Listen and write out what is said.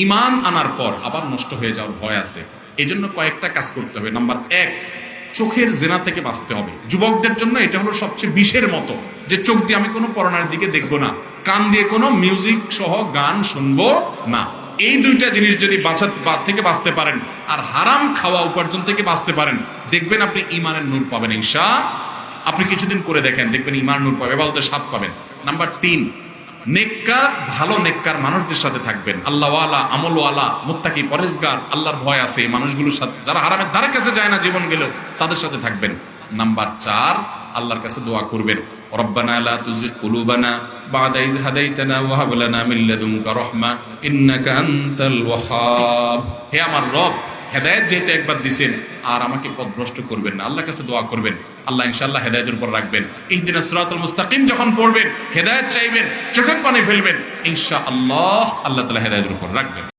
ইমান আনার পর আবার নষ্ট হয়ে যাওয়ার ভয় আছে। এই জন্য কয়েকটা কাজ করতে হবে। নাম্বার এক, চোখের জেনা থেকে বাঁচতে হবে। যুবকদের জন্য এটা হলো সবচেয়ে বিষের মতো যে চোখ দিয়ে আমি কোনো পড়ানোর দিকে দেখব না। কান দিয়ে কোনো মিউজিক সহ গান শুনব না। এই দুইটা জিনিস যদি বা- থেকে বাঁচতে পারেন আর হারাম খাওয়া উপার্জন থেকে বাঁচতে পারেন, দেখবেন আপনি ইমানের নূর পাবেন ঈশা আপনি কিছুদিন করে দেখেন, দেখবেন ইমান নূর পাবে, এবাদতের সাপ পাবেন। নাম্বার তিন নেককার, ভালো নেককার মানুষদের সাথে থাকবেন। আল্লাহওয়ালা, আমলওয়ালা, মুত্তাকি পরেজগার আল্লাহর ভয় আছে মানুষগুলোর সাথে। যারা হারামের ধারে কাছে যায় না জীবন গেলেও, তাদের সাথে থাকবেন। নাম্বার চার, আল্লাহর কাছে দোয়া করবেন। রব্বানা লা তুজিগ কুলুবানা বাদা ইজ হাদাইতানা ওয়া হাব লানা মিন লাদুনকা রাহমা ইন্নাকা আনতাল হে আমার রব হেদায়েত যেটা একবার দিছেন, আর আমাকে পথভ্রষ্ট করবেন না। আল্লাহর কাছে দোয়া করবেন। আল্লাহ ইনশাল্লাহ হেদায়তের উপর রাখবেন। এই দিনে সিরাতাল মুস্তাকিম যখন পড়বেন, হেদায়ত চাইবেন, চোখের পানি ফেলবেন, ইনশাআল্লাহ আল্লাহ তাআলা হেদায়তের উপর রাখবেন।